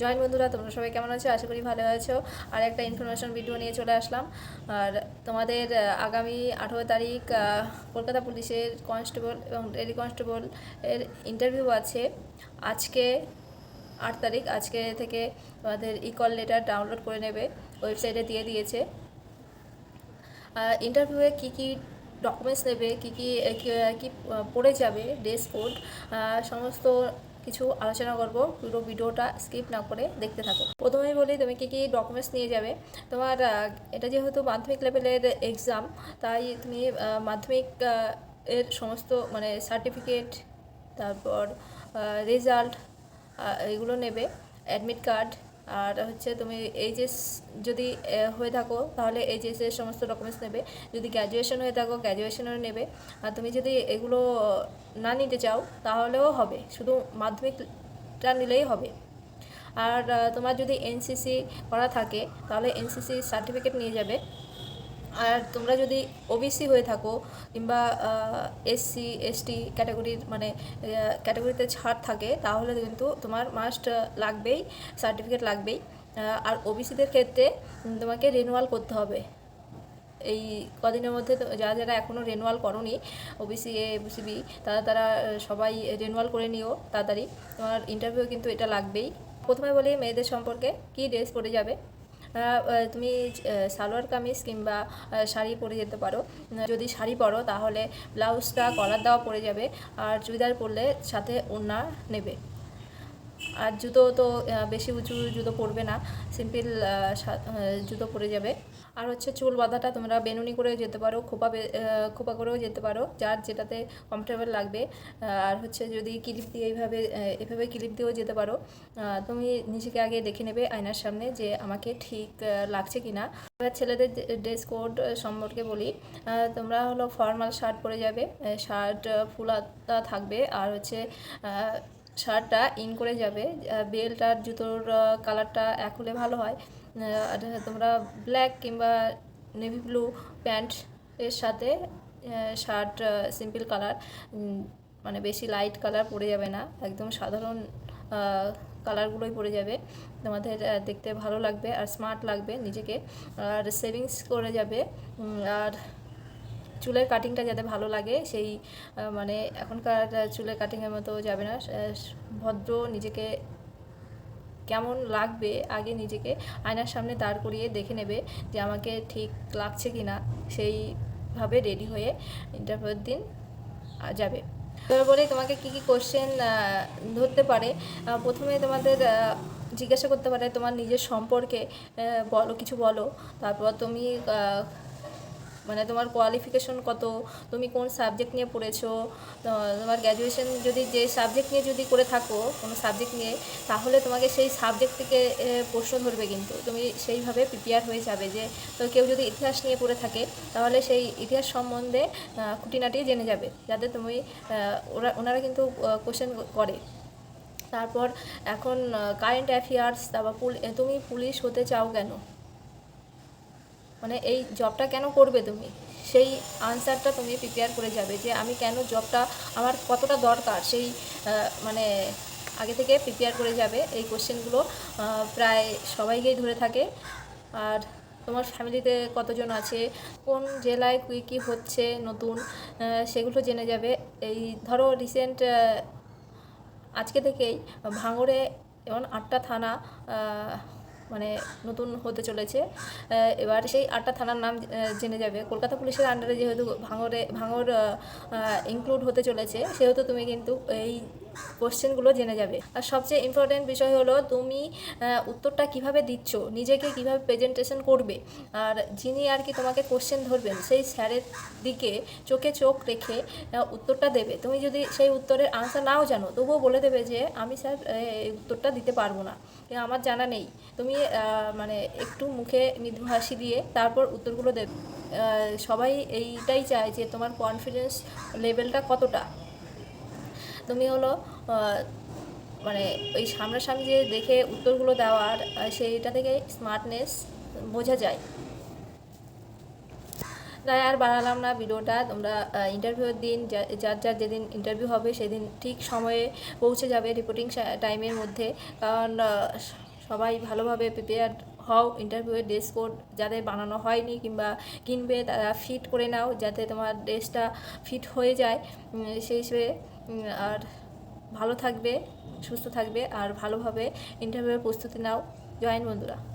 Join বন্ধুরা, তোমরা সবাই কেমন আছো? আশা করি ভালো আছো। আর একটা ইনফরমেশন ভিডিও নিয়ে চলে আসলাম। আর তোমাদের আগামী আঠেরো তারিখ কলকাতা পুলিশের কনস্টেবল এবং লেডি কনস্টেবল এর ইন্টারভিউ আছে। আজকে আট তারিখ, আজকে থেকে তোমাদের ই কল লেটার ডাউনলোড করে নেবে। ওয়েবসাইটে দিয়ে দিয়েছে। ইন্টারভিউয়ে কী কী ডকুমেন্টস নেবে, কী কী কী পড়ে যাবে ড্রেস কোড সমস্ত কিছু আলোচনা করব, পুরো ভিডিওটা স্কিপ না করে দেখতে থাকো। প্রথমেই বলি, তুমি কী কী ডকুমেন্টস নিয়ে যাবে? তোমার এটা যেহেতু মাধ্যমিক লেভেলের এক্সাম তাই তুমি মাধ্যমিক এর সমস্ত মানে সার্টিফিকেট তারপর রেজাল্ট এগুলো নেবে। অ্যাডমিট কার্ড আর হচ্ছে তুমি এইচএস যদি হয়ে থাকো, তাহলে এইচএসের সমস্ত ডকুমেন্টস নেবে। যদি গ্র্যাজুয়েশন হয়ে থাকো গ্র্যাজুয়েশনও নেবে। আর তুমি যদি এগুলো না নিতে চাও, তাহলেও হবে। শুধু মাধ্যমিকটা নিলেই হবে। আর তোমার যদি এনসিসি করা থাকে, তাহলে এনসিসি সার্টিফিকেট নিয়ে যাবে। আর তোমরা যদি ওবিসি হয়ে থাকো কিংবা এসসি এসটি ক্যাটাগরির মানে ক্যাটাগরিতে ছাড় থাকে, তাহলে কিন্তু তোমার মাস্ট লাগবেই সার্টিফিকেট লাগবেই। আর ওবিসিদের ক্ষেত্রে তোমাকে রিনুয়াল করতে হবে। এই কদিনের মধ্যে যারা যারা এখনও রেনুয়াল করনি ওবিসি এ ওবিসিবি তারা তারা সবাই রেনুয়াল করে নিও তাড়াতাড়ি। তোমার ইন্টারভিউ কিন্তু এটা লাগবেই। প্রথমে বলি মেয়েদের সম্পর্কে, কী ড্রেস পরে যাবে? তুমি সালোয়ার কামিজ কিংবা শাড়ি পরে যেতে পারো। যদি শাড়ি পরো, তাহলে ব্লাউজটা কলার দেওয়া পরে যাবে আর চুড়িদার পরলে সাথে ওড়না নেবে। আর জুতো তো বেশি উঁচু জুতো পরবে না, সিম্পল জুতো পরে যাবে। আর হচ্ছে চুল বাঁধাটা তোমরা বেনুনি করেও যেতে পারো, খোপা খোপা করেও যেতে পারো, যার যেটাতে কমফোর্টেবল লাগবে। আর হচ্ছে যদি ক্লিপ দিয়ে এইভাবে এভাবে ক্লিপ দিয়েও যেতে পারো। তুমি নিজেকে আগে দেখে নেবে আয়নার সামনে যে আমাকে ঠিক লাগছে কি না এবার ছেলেদের ড্রেস কোড সম্পর্কে বলি। তোমরা হলো ফর্মাল শার্ট পরে যাবে। শার্ট ফুল থাকবে। আর হচ্ছে শার্টটা ইন করে যাবে বেল্ট আর জুতোর কালারটা এক হলে ভালো হয়। আর তোমরা ব্ল্যাক কিংবা নেভি ব্লু প্যান্ট এর সাথে শার্ট সিম্পল কালার মানে বেশি লাইট কালার পরে যাবে না, একদম সাধারণ কালারগুলোই পরে যাবে। তোমাদের দেখতে ভালো লাগবে আর স্মার্ট লাগবে নিজেকে। আর সেভিংস করে যাবে আর চুলের কাটিংটা যাতে ভালো লাগে, সেই মানে এখনকার চুলের কাটিংয়ের মতো যাবে না। ভদ্র নিজেকে কেমন লাগবে আগে নিজেকে আয়নার সামনে দাঁড় করিয়ে দেখে নেবে যে আমাকে ঠিক লাগছে কি না সেইভাবে রেডি হয়ে ইন্টারভিউর দিন যাবে। বলি তোমাকে কি কি কোশ্চেন ধরতে পারে? প্রথমে তোমাদের জিজ্ঞাসা করতে পারে তোমার নিজের সম্পর্কে বলো, কিছু বলো। তারপর তুমি মানে তোমার কোয়ালিফিকেশন কত? তুমি কোন সাবজেক্ট নিয়ে পড়েছো? তোমার গ্র্যাজুয়েশন যদি যে সাবজেক্ট নিয়ে যদি করে থাকো, কোনো সাবজেক্ট নিয়ে, তাহলে তোমাকে সেই সাবজেক্ট থেকে প্রশ্ন ধরবে কিন্তু। তুমি সেইভাবে প্রিপেয়ার হয়ে যাবে যে, তো কেউ যদি ইতিহাস নিয়ে পড়ে থাকে, তাহলে সেই ইতিহাস সম্বন্ধে খুঁটিনাটি জেনে যাবে। যাতে তুমি ওরা, ওনারা কিন্তু কোশ্চেন করে। তারপর এখন কারেন্ট অ্যাফেয়ার্স তারপর তুমি পুলিশ হতে চাও কেন? মানে এই জবটা কেন করবে তুমি? সেই আনসারটা তুমি প্রিপেয়ার করে যাবে যে আমি কেন জবটা আমার কতটা দরকার? সেই মানে আগে থেকে প্রিপেয়ার করে যাবে এই কোশ্চেনগুলো প্রায় সবাইকেই ধরে থাকে। আর তোমার ফ্যামিলিতে কতজন আছে? কোন জেলায় কী কী হচ্ছে নতুন? সেগুলো জেনে যাবে। এই ধরো রিসেন্ট আজকে থেকেই ভাঙড়ে যেমন আটটা থানা মানে নতুন হতে চলেছে। এবার সেই আটটা থানার নাম জেনে যাবে। কলকাতা পুলিশের আন্ডারে যেহেতু ভাঙরে, ভাঙর ইনক্লুড হতে চলেছে, সেহেতু তুমি কিন্তু এই কোশ্চেনগুলো জেনে যাবে। আর সবচেয়ে ইম্পর্টেন্ট বিষয় হলো, তুমি উত্তরটা কীভাবে দিচ্ছ? নিজেকে কীভাবে প্রেজেন্টেশন করবে? আর যিনি আর কি তোমাকে কোশ্চেন ধরবেন, সেই স্যারের দিকে চোখে চোখ রেখে উত্তরটা দেবে। তুমি যদি সেই উত্তরের আনসার নাও জানো, তবুও বলে দেবে যে, আমি স্যার উত্তরটা দিতে পারব না। আমার জানা নেই। তুমি মানে একটু মুখে মৃদু হাসি দিয়ে তারপর উত্তরগুলো দেবে। সবাই এইটাই চায় যে তোমার কনফিডেন্স লেভেলটা কতটা। তুমি হলো মানে ওই সামনাসামনি যে দেখে উত্তরগুলো দেওয়ার সেইটা থেকে স্মার্টনেস বোঝা যায়। তাই আর বাড়ালাম না ভিডিওটা। তোমরা ইন্টারভিউয়ের দিন যার যার যেদিন ইন্টারভিউ হবে, সেদিন ঠিক সময়ে পৌঁছে যাবে রিপোর্টিং টাইমের মধ্যে। কারণ সবাই ভালোভাবে প্রিপেয়ার হও ইন্টারভিউয়ের ড্রেস কোড যাদের বানানো হয়নি কিংবা কিনবে, তারা ফিট করে নাও, যাতে তোমার ড্রেসটা ফিট হয়ে যায়। সেই হিসেবে আর ভালো থাকবে সুস্থ থাকবে আর ভালোভাবে ইন্টারভিউয়ের প্রস্তুতি নাও। জয়েন বন্ধুরা।